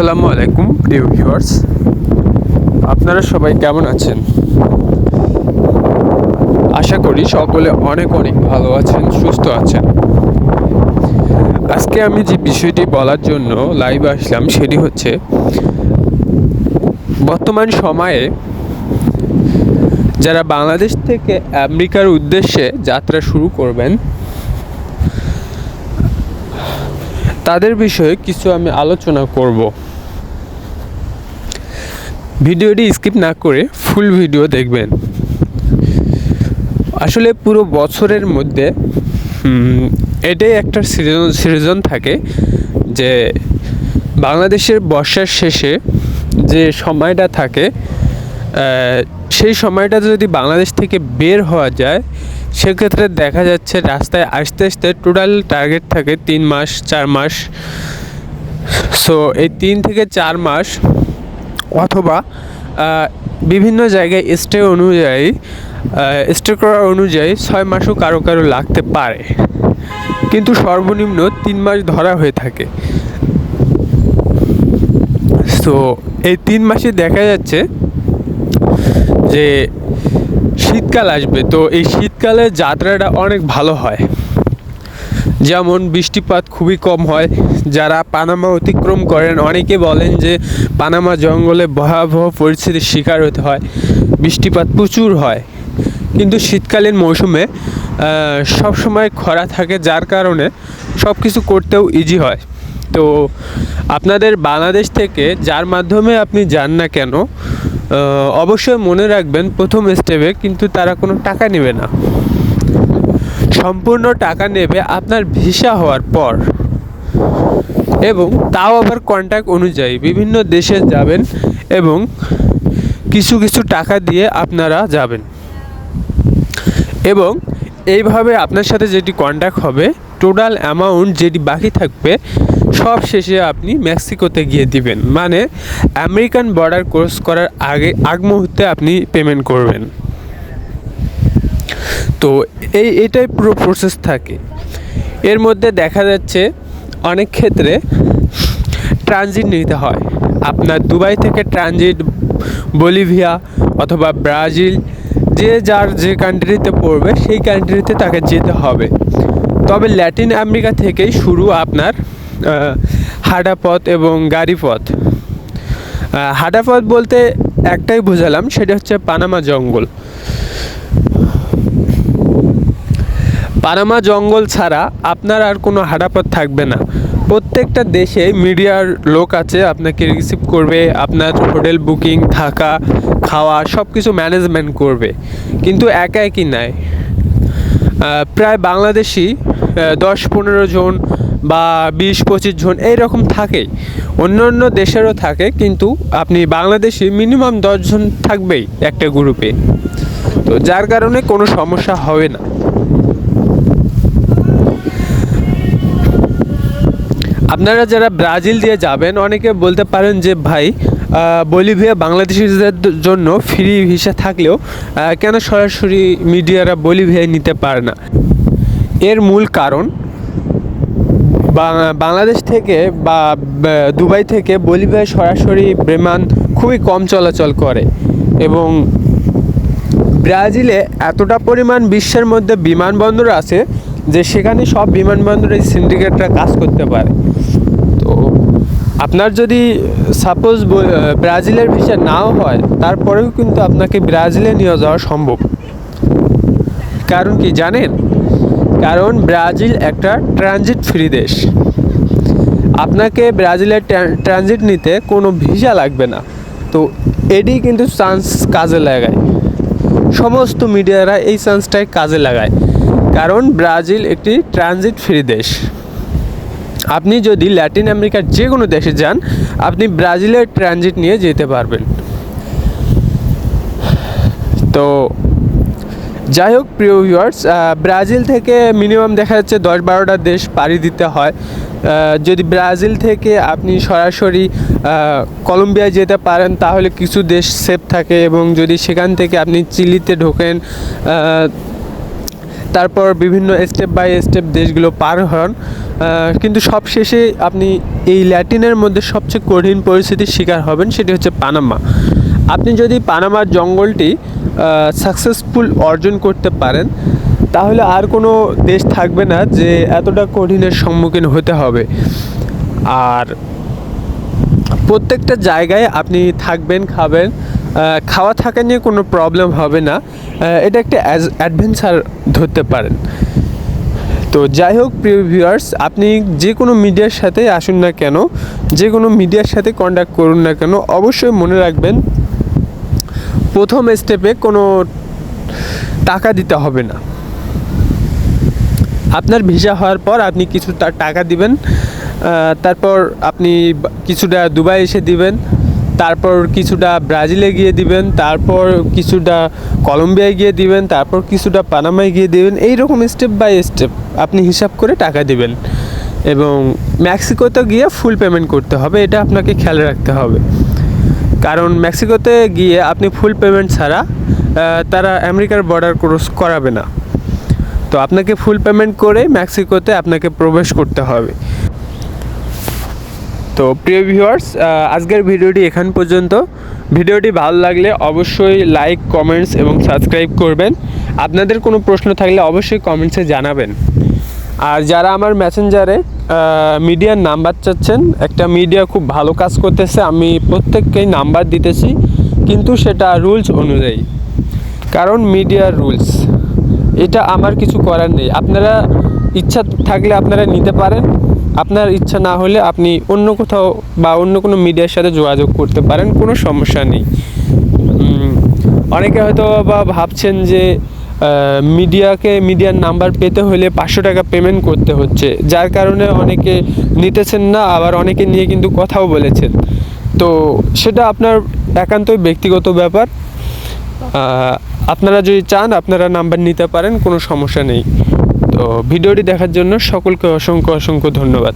আসসালামু আলাইকুম, প্রিয় ভিউয়ার্স আপনারা সবাই কেমন আছেন? আশা করি সকলে অনেক অনেক ভালো আছেন, সুস্থ আছেন। আজকে আমি যে বিষয়টি বলার জন্য লাইভ আসলাম, সেটি হচ্ছে বর্তমান সময়ে যারা বাংলাদেশ থেকে আমেরিকার উদ্দেশ্যে যাত্রা শুরু করবেন তাদের বিষয়ে কিছু আমি আলোচনা করব। ভিডিওটি স্কিপ না করে ফুল ভিডিও দেখবেন। আসলে পুরো বছরের মধ্যে এটাই একটা সিজন সিজন থাকে যে বাংলাদেশের বর্ষার শেষে যে সময়টা থাকে সেই সময়টা যদি বাংলাদেশ থেকে বের হওয়া যায় সেক্ষেত্রে দেখা যাচ্ছে রাস্তায় আসতে আসতে টোটাল টার্গেট থাকে তিন মাস, চার মাস। সো এই তিন থেকে চার মাস অথবা বিভিন্ন জায়গায় স্টে অনুযায়ী স্টে করা অনুযায়ী ছয় মাসও কারও কারও লাগতে পারে। কিন্তু সর্বনিম্ন তিন মাস ধরা হয়ে থাকে। তো এই তিন মাসে দেখা যাচ্ছে যে শীতকাল আসবে, তো এই শীতকালে যাত্রাটা অনেক ভালো হয়। যেমন বৃষ্টিপাত খুবই কম হয়, যারা পানামা অতিক্রম করেন, অনেকে বলেন যে পানামা জঙ্গলে ভয়াবহ পরিস্থিতির শিকার হতে হয়, বৃষ্টিপাত প্রচুর হয়। কিন্তু শীতকালীন মৌসুমে সব সময় খরা থাকে, যার কারণে সব কিছু করতেও ইজি হয়। তো আপনাদের বাংলাদেশ থেকে যার মাধ্যমে আপনি যান না কেন অবশ্যই মনে রাখবেন প্রথম স্টেপে কিন্তু তারা কোনো টাকা নেবে না। সম্পূর্ণ টাকা নেবে আপনার ভিসা হওয়ার পর। এবং তাও আবার কন্ট্যাক্ট অনুযায়ী বিভিন্ন দেশে যাবেন এবং কিছু কিছু টাকা দিয়ে আপনারা যাবেন। এবং এইভাবে আপনার সাথে যেটি কন্ট্যাক্ট হবে টোটাল অ্যামাউন্ট যেটি বাকি থাকবে সব শেষে আপনি মেক্সিকোতে গিয়ে দিবেন। মানে আমেরিকান বর্ডার ক্রস করার আগে, আগ মুহূর্তে আপনি পেমেন্ট করবেন। তো, এই, এটাই পুরো প্রসেস থাকে। এর মধ্যে দেখা যাচ্ছে, অনেক ক্ষেত্রে ট্রানজিট নিতে হয়। আপনার দুবাই থেকে ট্রানজিট বলিভিয়া অথবা ব্রাজিল, যে যার যে কান্ট্রিতে পড়বে, সেই কান্ট্রিতে তাকে যেতে হবে। তবে ল্যাটিন আমেরিকা থেকেই শুরু আপনার আহ, হাঁটাপথ এবং গাড়িপথ আহ, হাঁটাপথ বলতে একটাই বোঝালাম সেটা হচ্ছে পানামা জঙ্গল। পানামা জঙ্গল ছাড়া আপনার আর কোনো হাঁটাপথ থাকবে না। প্রত্যেকটা দেশে মিডিয়ার লোক আছে আপনাকে রিসিভ করবে আপনার হোটেল বুকিং থাকা খাওয়া সব কিছু ম্যানেজমেন্ট করবে। কিন্তু একা একই নাই? প্রায় বাংলাদেশি দশ পনেরো জন বা বিশ, পঁচিশ জন এইরকম থাকেই অন্য অন্য দেশেরও থাকে, কিন্তু আপনি বাংলাদেশি মিনিমাম দশজন থাকবেই একটা গ্রুপে তো যার কারণে কোনো সমস্যা হবে না। আপনারা যারা ব্রাজিল দিয়ে যাবেন, অনেকে বলতে পারেন যে, ভাই বলিভিয়া বাংলাদেশিদের জন্য ফ্রি ভিসা থাকলেও কেন সরাসরি মিডিয়ারা বলিভিয়ায় নিতে পারে না? এর মূল কারণ বাংলাদেশ থেকে বা দুবাই থেকে বলিভিয়ায় সরাসরি বিমান খুবই কম চলাচল করে এবং ব্রাজিলে এতটা পরিমাণ বিশ্বের মধ্যে বিমানবন্দর আছে যে সেখানে সব বিমানবন্দরে সিন্ডিকেটরা কাজ করতে পারে। তো আপনার যদি সাপোজ ব্রাজিলের ভিসা নাও হয়, তারপরেও কিন্তু আপনাকে ব্রাজিলে নিয়ে যাওয়া সম্ভব। কারণ কি জানেন? কারণ ব্রাজিল একটা ট্রানজিট ফ্রি দেশ। আপনাকে ব্রাজিলের ট্রানজিট নিতে কোনো ভিসা লাগবে না। তো এটি কিন্তু চান্স কাজে লাগায়। সমস্ত মিডিয়ারা এই চান্সটাই কাজে লাগায়। কারণ ব্রাজিল একটি ট্রানজিট ফ্রি দেশ। আপনি যদি ল্যাটিন আমেরিকার যে কোনো দেশে যান, আপনি ব্রাজিলের ট্রানজিট নিয়ে যেতে পারবেন। তো যাই হোক প্রিয় ভিউয়ার্স ব্রাজিল থেকে মিনিমাম দেখা যাচ্ছে দশ বারোটা দেশ পাড়ি দিতে হয়। যদি ব্রাজিল থেকে আপনি সরাসরি আহ, কলম্বিয়ায় যেতে পারেন তাহলে কিছু দেশ সেফ থাকে এবং যদি সেখান থেকে আপনি চিলিতে ঢোকেন তারপর বিভিন্ন স্টেপ বাই স্টেপ দেশগুলো পার হন। কিন্তু সব শেষে আপনি এই ল্যাটিনের মধ্যে সবচেয়ে কঠিন পরিস্থিতির শিকার হবেন সেটি হচ্ছে পানামা। আপনি যদি পানামার জঙ্গলটি সাকসেসফুল অর্জন করতে পারেন, তাহলে আর কোনো দেশ থাকবে না যে এতটা কঠিনের সম্মুখীন হতে হবে। আর প্রত্যেকটা জায়গায় আপনি থাকবেন, খাবেন খাওয়া থাকা নিয়ে কোনো প্রবলেম হবে না। এটা একটা অ্যাডভেঞ্চার ধরতে পারেন। তো যাই হোক, প্রিয় ভিউয়ার্স আপনি যে কোনো মিডিয়ার সাথে আসুন না কেন, যে কোনো মিডিয়ার সাথে কন্ট্যাক্ট করুন না কেন, অবশ্যই মনে রাখবেন প্রথম স্টেপে কোনো টাকা দিতে হবে না। আপনার ভিসা হওয়ার পর আপনি কিছু টা- টাকা দিবেন তারপর আপনি কিছুটা দুবাই এসে দিবেন, তারপর কিছুটা ব্রাজিলে গিয়ে দিবেন, তারপর কিছুটা কলম্বিয়ায় গিয়ে দিবেন, তারপর কিছুটা পানামায় গিয়ে দিবেন, এইরকম স্টেপ বাই স্টেপ আপনি হিসাব করে টাকা দিবেন। এবং মেক্সিকোতে গিয়ে ফুল পেমেন্ট করতে হবে, এটা আপনাকে খেয়াল রাখতে হবে। কারণ মেক্সিকোতে গিয়ে আপনি ফুল পেমেন্ট ছাড়া তারা আমেরিকার বর্ডার ক্রস করাবে না। তো আপনাকে ফুল পেমেন্ট করে মেক্সিকোতে আপনাকে প্রবেশ করতে হবে। তো প্রিয় ভিউয়ার্স আজকের ভিডিওটি এখান পর্যন্ত। ভিডিওটি ভালো লাগলে অবশ্যই লাইক কমেন্টস এবং সাবস্ক্রাইব করবেন। আপনাদের কোনো প্রশ্ন থাকলে অবশ্যই কমেন্টসে জানাবেন। আর যারা আমার মেসেঞ্জারে মিডিয়ার নাম্বার চাচ্ছেন, একটা মিডিয়া খুব ভালো কাজ করতেছে, আমি প্রত্যেককেই নাম্বার দিতেছি, কিন্তু সেটা রুলস অনুযায়ী। কারণ মিডিয়ার রুলস এটা আমার কিছু করার নেই। আপনারা ইচ্ছা থাকলে আপনারা নিতে পারেন, আপনার ইচ্ছা না হলে আপনি অন্য কোথাও বা অন্য কোনো মিডিয়ার সাথে যোগাযোগ করতে পারেন, কোনো সমস্যা নেই। অনেকে হয়তো বা ভাবছেন যে মিডিয়াকে, মিডিয়ার নাম্বার পেতে হলে পাঁচশো টাকা পেমেন্ট করতে হচ্ছে। যার কারণে অনেকে নিতেছেন না, আবার অনেকে নিয়ে কিন্তু কথাও বলেছেন। তো সেটা আপনার একান্তই ব্যক্তিগত ব্যাপার। আপনারা যদি চান, আপনারা নাম্বার নিতে পারেন, কোনো সমস্যা নেই। তো ভিডিওটি দেখার জন্য সকলকে অসংখ্য অসংখ্য ধন্যবাদ।